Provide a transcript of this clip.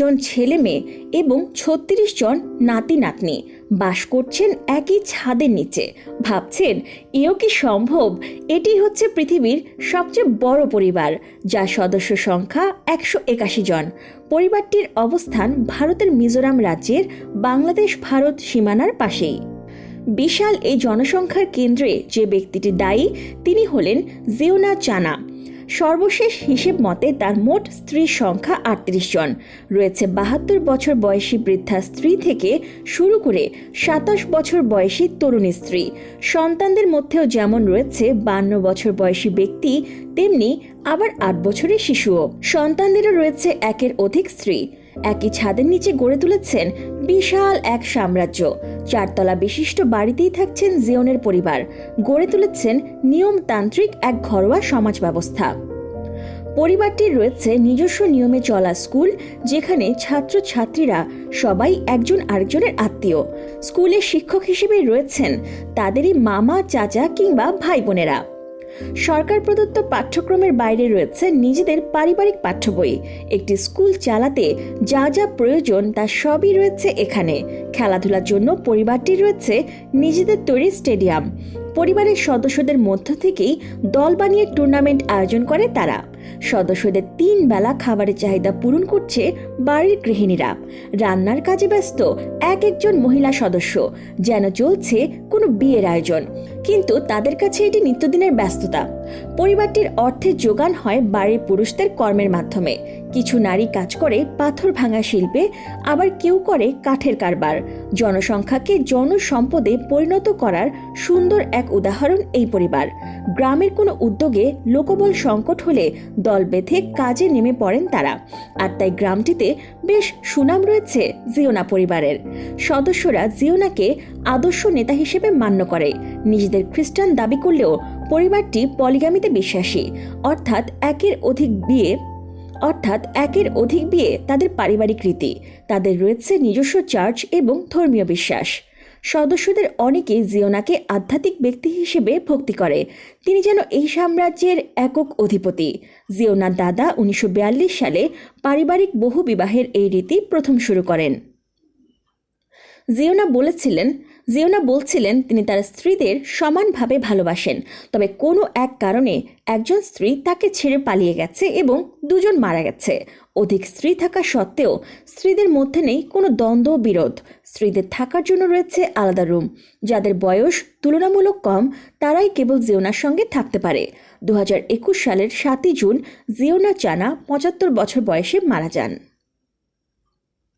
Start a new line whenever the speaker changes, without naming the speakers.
জন ছেলে মেয়ে এবং ছত্রিশ জন নাতি নাতনি। বাস করছেন একই ছাদের নিচে। ভাবছেন, এও কি সম্ভব? এটি হচ্ছে পৃথিবীর সবচেয়ে বড় পরিবার, যার সদস্য সংখ্যা একশো একাশি জন। পরিবারটির অবস্থান ভারতের মিজোরাম রাজ্যের বাংলাদেশ ভারত সীমানার পাশেই। বিশাল এই জনসংখ্যার কেন্দ্রে যে ব্যক্তিটি দায়ী, তিনি হলেন জিওনা চানা। সর্বশেষ হিসেব মতে তার মোট স্ত্রীর সংখ্যা আটত্রিশ জন। রয়েছে বাহাত্তর বছর বয়সী বৃদ্ধা স্ত্রী থেকে শুরু করে সাতাশ বছর বয়সী তরুণী স্ত্রী। সন্তানদের মধ্যেও যেমন রয়েছে বান্ন বছর বয়সী ব্যক্তি, তেমনি আবার আট বছরের শিশুও। সন্তানদেরও রয়েছে একের অধিক স্ত্রী। একই ছাদের নিচে গড়ে তুলেছেন বিশাল এক সাম্রাজ্য। চারতলা বিশিষ্ট বাড়িতেই থাকছেন জিওনের পরিবার। গড়ে তুলেছেন নিয়মতান্ত্রিক এক ঘরোয়া সমাজ ব্যবস্থা। পরিবারটির রয়েছে নিজস্ব নিয়মে চলা স্কুল, যেখানে ছাত্রছাত্রীরা সবাই একজন আরেকজনের আত্মীয়। স্কুলের শিক্ষক হিসেবে রয়েছেন তাদেরই মামা, চাচা কিংবা ভাই বোনেরা সরকার প্রদত্ত পাঠ্যক্রমের বাইরে রয়েছে নিজেদের পারিবারিক পাঠ্য বই। একটি স্কুল চালাতে যা যা প্রয়োজন তা সবই রয়েছে এখানে। খেলাধুলার জন্য পরিবারটি রয়েছে নিজেদের তৈরি স্টেডিয়াম। পরিবারের সদস্যদের মধ্য থেকেই দল বানিয়ে টুর্নামেন্ট আয়োজন করে তারা। সদস্যদের তিন বেলা খাবারের চাহিদা পূরণ করছে বাড়ির গৃহিণীরা। রান্নার কাজে ব্যস্ত এক একজন মহিলা সদস্য, যেন চলছে কোনো বিয়ের আয়োজন। কিন্তু তাদের কাছে এটি নিত্যদিনের ব্যস্ততা। পরিবারটির অর্থের যোগান হয় বাড়ির পুরুষদের কর্মের মাধ্যমে। কিছু নারী কাজ করে, পাথর ভাঙা শিল্পে, আবার কেউ করে কাঠের কারবার। জনসংখ্যাকে জনসম্পদে পরিণত করার সুন্দর এক উদাহরণ এই পরিবার। গ্রামের কোনো উদ্যোগে লোকবল সংকট হলে দল বেঁধে কাজে নেমে পড়েন তারা। আর তাই গ্রামটিতে বেশ সুনাম রয়েছে জিওনা পরিবারের। সদস্যরা জিওনাকে আদর্শ নেতা হিসেবে মান্য করে। নিজেদের খ্রিস্টান দাবি করলেও পরিবারটি পলিগামিতে বিশ্বাসী, অর্থাৎ একের অধিক বিয়ে, অর্থাৎ একের অধিক বিয়ে তাদের পারিবারিক রীতি, তাদের রয়েছে নিজস্ব চার্চ এবং ধর্মীয় বিশ্বাস। সদস্যদের অনেকে জিওনাকে আধ্যাত্মিক ব্যক্তি হিসেবে ভক্তি করে। তিনি যেন এই সাম্রাজ্যের একক অধিপতি। জিওনার দাদা উনিশশো বিয়াল্লিশ সালে পারিবারিক বহু বিবাহের এই রীতি প্রথম শুরু করেন। জিওনা বলেছিলেন জিওনা বলছিলেন তিনি তার স্ত্রীদের সমানভাবে ভালোবাসেন, তবে কোনো এক কারণে একজন স্ত্রী তাকে ছেড়ে পালিয়ে গেছে এবং দুজন মারা গেছে। অধিক স্ত্রী থাকা সত্ত্বেও স্ত্রীদের মধ্যে নেই কোনো দ্বন্দ্ব বিরোধ। স্ত্রীদের থাকার জন্য রয়েছে আলাদা রুম। যাদের বয়স তুলনামূলক কম, তারাই কেবল জিওনার সঙ্গে থাকতে পারে। দু হাজার একুশ সালের সাতই জুন জিওনা চানা পঁচাত্তর বছর বয়সে মারা যান।